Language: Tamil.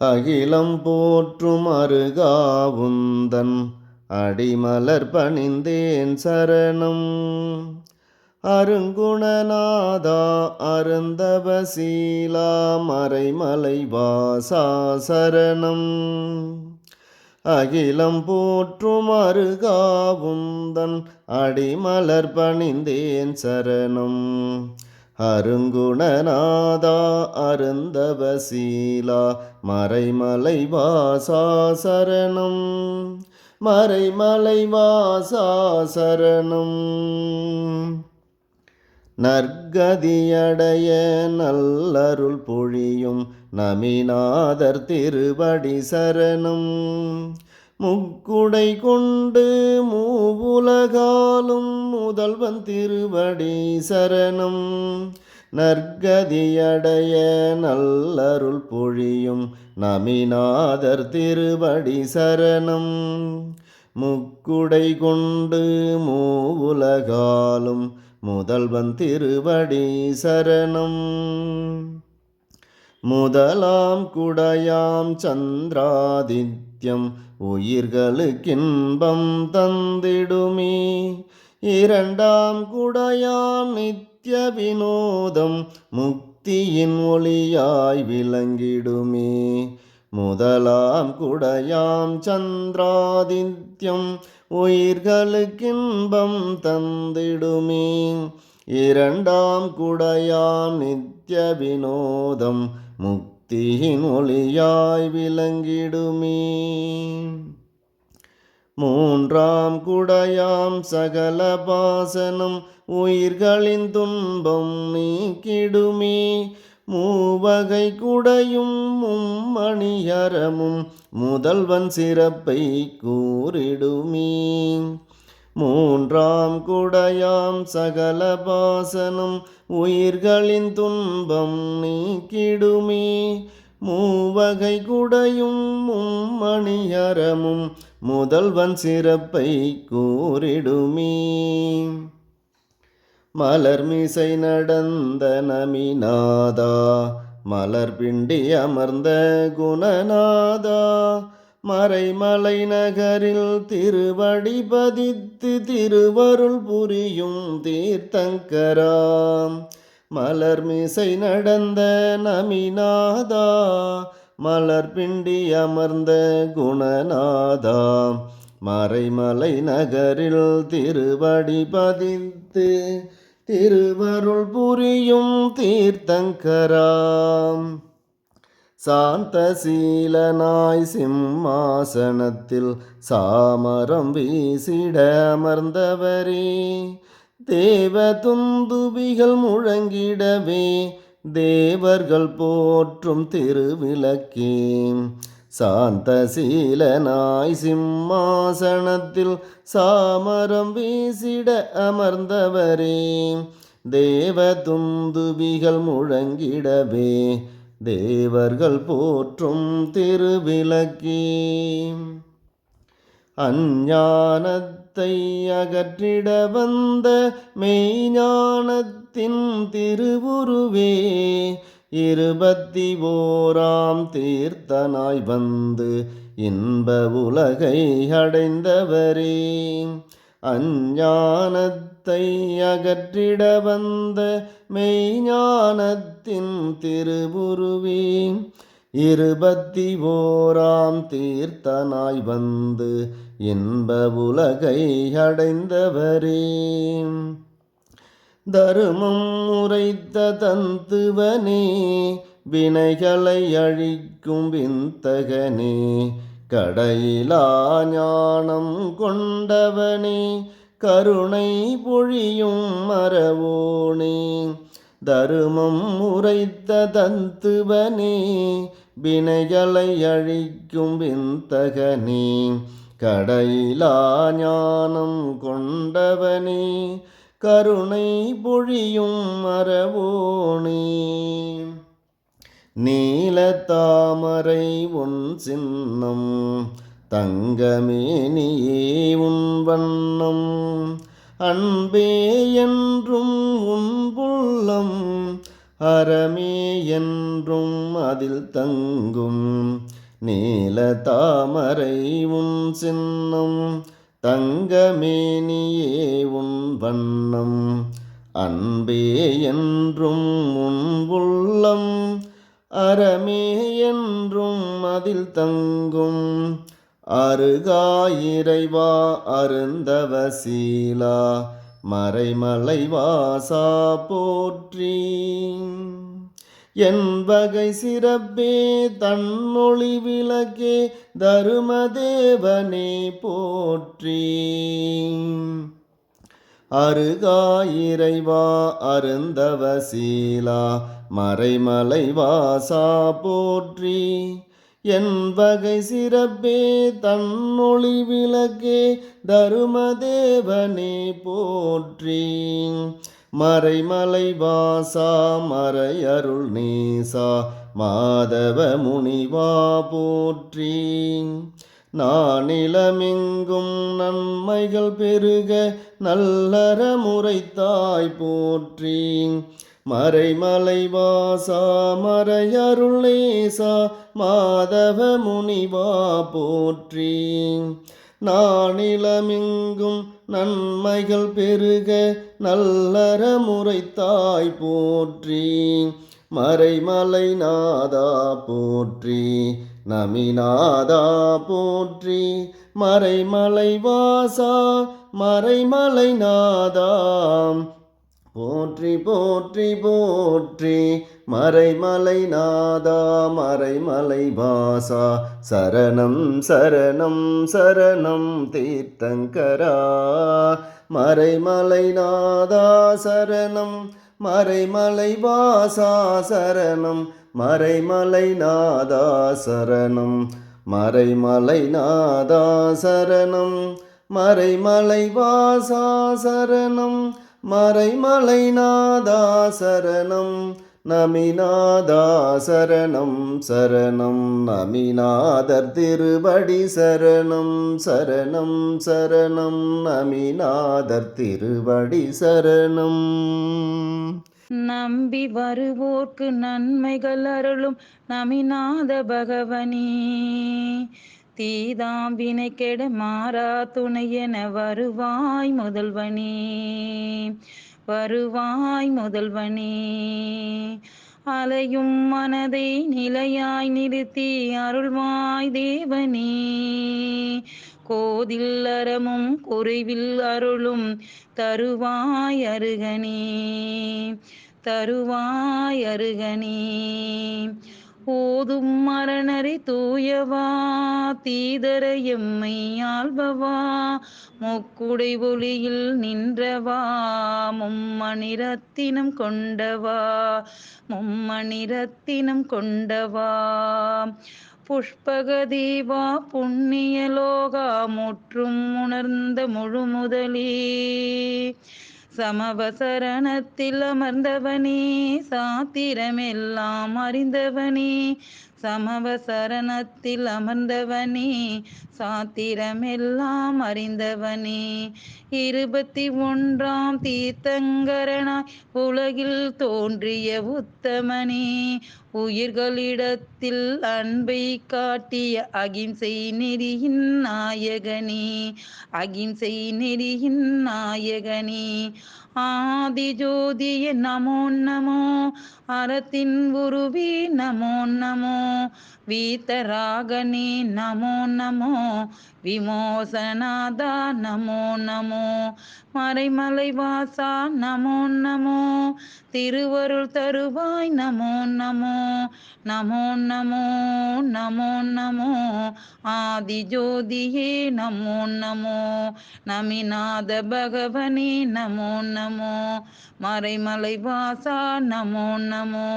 அகிலம் போற்றும் அருகாவுந்தன் அடிமலர் பணிந்தேன் சரணம். அருங்குணநாதா அருந்தவசீலா மறைமலை வாசா சரணம். அகிலம் போற்றும் அருகாவுந்தன் அடிமலர் பணிந்தேன் சரணம். அருங்குணநாதா அருந்தவசீலா மறைமலை வாசா சரணம். மறைமலை வாசா சரணம். நற்கதியடைய நல்லருள் பொழியும் நமிநாதர் திருவடி சரணம். முக்குடை கொண்டு மூவுலகாலும் முதல்வன் திருவடி சரணம். நற்கதியடைய நல்லருள் பொழியும் நமிநாதர் திருவடி சரணம். முக்குடை கொண்டு மூவுலகாலும் முதல்வன் திருவடி சரணம். முதலாம் குடையாம் சந்திராதித் நித்தியம் உயிர்களுக்கின்பம் தந்திடுமே. இரண்டாம் குடையாம் நித்திய வினோதம் முக்தியின் ஒளியாய் விளங்கிடுமே. முதலாம் குடையாம் சந்திராதித்யம் உயிர்களுக்கின்பம் தந்திடுமே. இரண்டாம் குடையாம் நித்திய வினோதம் முக்தி முக்தியின் ஒளியாய் விளங்கிடுமே. மூன்றாம் குடையாம் சகல பாசனம் உயிர்களின் துன்பம் நீக்கிடுமே. மூவகை குடையும் மும்மணியரமும் முதல்வன் சிறப்பை கூறிடுமே. மூன்றாம் குடையாம் சகல பாசனம் உயிர்களின் துன்பம் நீக்கிடுமே. மூவகை குடையும் மும்மணியரமும் முதல்வன் சிறப்பை கூறிடுமே. மலர்மிசை நடந்த நமிநாதா மலர் பிண்டி அமர்ந்த குணநாதா மறைமலை நகரில் திருவடி பதித்து திருவருள் புரியும் தீர்த்தங்கராம். மலர்மிசை நடந்த நமிநாதா மலர் பிண்டி அமர்ந்த குணநாதா. மறைமலை நகரில் திருவடி பதித்து திருவருள் புரியும் தீர்த்தங்கராம். சாந்தசீலனாய் சிம்மாசனத்தில் சாமரம் வீசிட அமர்ந்தவரே தேவ துந்துபிகள் முழங்கிடவே தேவர்கள் போற்றும் திருவிளக்கே. சாந்தசீலனாய் சிம்மாசனத்தில் சாமரம் வீசிட அமர்ந்தவரே. தேவ துந்துபிகள் முழங்கிடவே தேவர்கள் போற்றும் திருவிளக்கே. அஞ்ஞானத்தை அகற்றிட வந்த மெய்ஞானத்தின் திருவுருவே இருபத்தி ஓராம் தீர்த்தனாய் வந்து இன்ப உலகை அடைந்தவரே. அஞ்ஞானத்தை அகற்றிட வந்த மெய்ஞானத்தின் திருவுருவே இருபத்தி ஓராம் தீர்த்தனாய் வந்து இன்ப உலகை அடைந்தவரே தருமம் உரைத்த தந்துவனே வினைகளை அழிக்கும் விந்தகனே கடையிலா ஞானம் கொண்டவனே கருணை பொழியும் மரவோனே தருமம் உரைத்த தந்துவனே வினைகளை அழிக்கும் விந்தகனே கடையிலா ஞானம் கொண்டவனே கருணை பொழியும் மரவோனே நீல தாமரை உன் சின்னம் தங்கமேனியே உன் வண்ணம். அன்பே என்றும் உன் புள்ளம் அறமே என்றும் அதில் தங்கும். நீல தாமரை உன் சின்னம் தங்கமேனியே உன் வண்ணம். அன்பே என்றும் உன் உள்ளம் அறமே என்றும் அதில் தங்கும். அருகாயிரைவா அருந்தவ சீலா மறைமலை வாசா போற்றி. என் வகை சிறப்பே தன்னொளி விளக்கே தருமதேவனே போற்றி. அருகாயிரைவா அருந்தவ சீலா மறைமலை வாசா போற்றி. என் வகை சிறப்பே தன்னொளி விளக்கே தருமதேவனே போற்றி. மறைமலை வாசா மறையருள் நீசா மாதவ முனிவா போற்றி. நானிலமெங்கும் நன்மைகள் பெருக நல்லற முறைத்தாய் போற்றி. மறைமலை வாசா மறையருளேசா மாதவ முனிவா போற்றி. நானிலமிங்கும் நன்மைகள் பெருக நல்லற முறைத்தாய் போற்றி. மறைமலை நாதா போற்றி. நமிநாதா போற்றி மறைமலை வாசா மறைமலை நாதாம். போற்றி போற்றி போற்றி மறைமலை நாதா மறைமலை பாசா சரணம் சரணம் சரணம் தீர்த்தங்கரா. மறைமலை நாதா சரணம் மறைமலை வாசா சரணம் மறைமலை நாதா சரணம் மறைமலை நாதா சரணம் மறைமலை வாசா சரணம் மறைமலை நாதா சரணம் நமிநாதா சரணம் சரணம் நமிநாதர் திருவடி சரணம் சரணம் சரணம் நமிநாதர் திருவடி சரணம். நம்பி வருவோர்க்கு நன்மைகள் அருளும் நமிநாத பகவனி. தீதாம்பினை கெட மாறா துணை என வருவாய் முதல்வனி. வருவாய் முதல்வனி. அலையும் மனதை நிலையாய் நிறுத்தி அருள்வாய் தேவனே. கோதில் அறமும் குறைவில் அருளும் தருவாய் அருகனே தருவாய் அருகனே. ஓதும் மரணரை தூயவா தீதர எம்மை ஆள்பவா முக்குடை ஒளியில் நின்றவா மும்மணிரத்தினம் கொண்டவா மும்மணிரத்தினம் கொண்டவா. புஷ்பக தீவா புண்ணிய முற்றும் உணர்ந்த முழுமுதலி. சமவசரணத்தில் அமர்ந்தவனே சாத்திரமெல்லாம் அறிந்தவனே. சமவசரணத்தில் அமர்ந்தவனே சாத்திரமெல்லாம் அறிந்தவனே. இருபத்தி ஒன்றாம் தீர்த்தங்கரனாய் உலகில் தோன்றிய உத்தமனே. உயிர்களிடத்தில் அன்பை காட்டிய அகிம்சை நெறியின் நாயகனே அகிம்சை நெறியின் நாயகனே. ஆதி ஜோதிய நமோ நமோ அறத்தின் குருவே நமோ நமோ வீத்தராகனே நமோ நமோ விமோசனாதா நமோ? நமோ மறைமலை வாசா நமோ நமோ? திருவருள் தருவாய் நமோ நமோ? நமோ நமோ? நமோ நமோ? ஆதி ஜோதியே நமோ நமோ? நமிநாத பகவனே நமோ நமோ? மறைமலை வாசா நமோ நமோ?